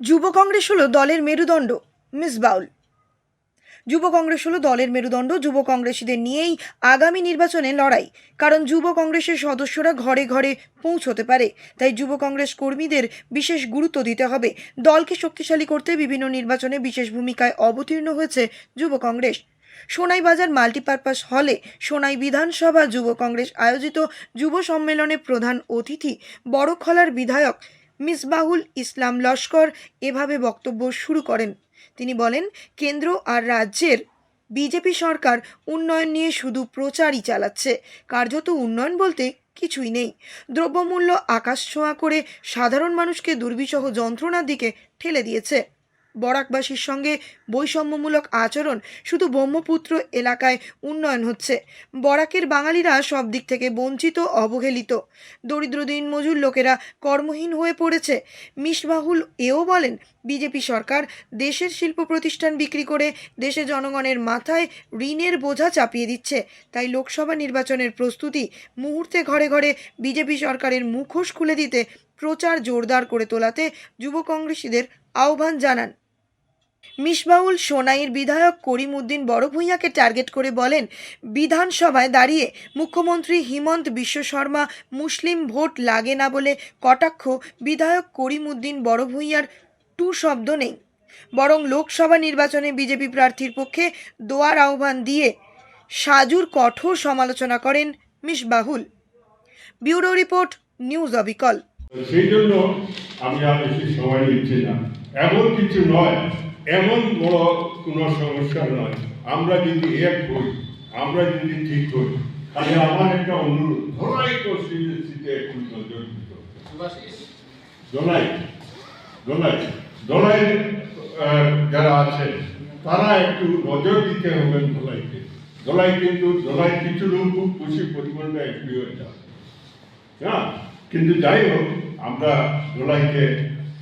যুব কংগ্রেস হলো দলের মেরুদণ্ড, মিস বাউল। যুব কংগ্রেস হলো দলের মেরুদণ্ড, যুব কংগ্রেসীদের নিয়েই আগামী নির্বাচনে লড়াই। কারণ যুব কংগ্রেসের সদস্যরা ঘরে ঘরে পৌঁছতে পারে, তাই যুব কংগ্রেস কর্মীদের বিশেষ গুরুত্ব দিতে হবে। দলকে শক্তিশালী করতে বিভিন্ন নির্বাচনে বিশেষ ভূমিকায় অবতীর্ণ হয়েছে যুব কংগ্রেস। সোনাইবাজার মাল্টিপারপাস হলে সোনাই বিধানসভা যুব কংগ্রেস আয়োজিত যুব সম্মেলনে প্রধান অতিথি বড়খলার বিধায়ক মিসবাহুল ইসলাম লস্কর এভাবে বক্তব্য শুরু করেন। তিনি বলেন, কেন্দ্র আর রাজ্যের বিজেপি সরকার উন্নয়ন নিয়ে শুধু প্রচারই চালাচ্ছে। কার্যত উন্নয়ন বলতে কিছুই নেই। দ্রব্যমূল্য আকাশ ছোঁয়া করে সাধারণ মানুষকে দুর্বিষহ যন্ত্রণার দিকে ঠেলে দিয়েছে। বরাকবাসীর সঙ্গে বৈষম্যমূলক আচরণ শুধু ব্রহ্মপুত্র এলাকায় উন্নয়ন হচ্ছে। বরাকের বাঙালিরা সব দিক থেকে বঞ্চিত, অবহেলিত। দরিদ্র দিনমজুর লোকেরা কর্মহীন হয়ে পড়েছে। মিসবাহুল এও বলেন, বিজেপি সরকার দেশের শিল্প প্রতিষ্ঠান বিক্রি করে দেশে জনগণের মাথায় ঋণের বোঝা চাপিয়ে দিচ্ছে। তাই লোকসভা নির্বাচনের প্রস্তুতি মুহূর্তে ঘরে ঘরে বিজেপি সরকারের মুখোশ খুলে দিতে প্রচার জোরদার করে তোলাতে যুব কংগ্রেসীদের আহ্বান জানান। মিসবাউল সোনাইয়ের বিধায়ক করিম উদ্দিন বড় ভূঁইয়াকে টার্গেট করে বলেন, বিধানসভায় দাঁড়িয়ে মুখ্যমন্ত্রী হিমন্ত বিশ্ব শর্মা মুসলিম ভোট লাগে না বলে কটাক্ষ বিধায়ক করিম উদ্দিন বড় ভূঁইয়ার টু শব্দ নেই। বরং লোকসভা নির্বাচনে বিজেপি প্রার্থীর পক্ষে দোয়ার আহ্বান দিয়ে সাজুর কঠোর সমালোচনা করেন মিসবাহুল ব্যুরো রিপোর্ট, নিউজ অবিকল। সেই জন্য আমি আর বেশি সময় নিচ্ছি না। এমন কিছু নয় এমন বড় কোনো সমস্যা নয়। আমরা যদি এক হই আমরা যদি ঠিক হই তাহলে আমার একটা অনুরোধ ধরাই কনস্টিটিউন্সিতে একটু নজর দিত দোলাই দোলাই দোলাই যারা আছেন তারা একটু নজর দিতে হবেন দোলাইকে দোলাই কিন্তু দোলাই কিছু লোক খুব খুশি পরিমাণটা একটু হয়ে যায় হ্যাঁ? কিন্তু যাই হোক আমরা দোলাইকে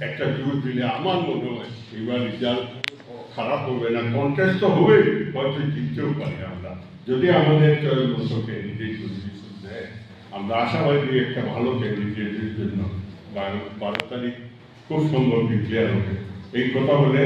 একটা জোর দিলে আমার মনে হয় এবার রেজাল্ট খারাপ হবে না। কন্টেস্ট তো হবে, হয়তো জিততেও পারি আমরা। যদি আমাদের চয়েস মতো ক্যান্ডিডেট দেয়, আমরা আশাবাদী একটা ভালো ক্যান্ডিডেটের জন্য। বারো তারিখ খুব সম্ভব ডিক্লেয়ার হবে। এই কথা বলে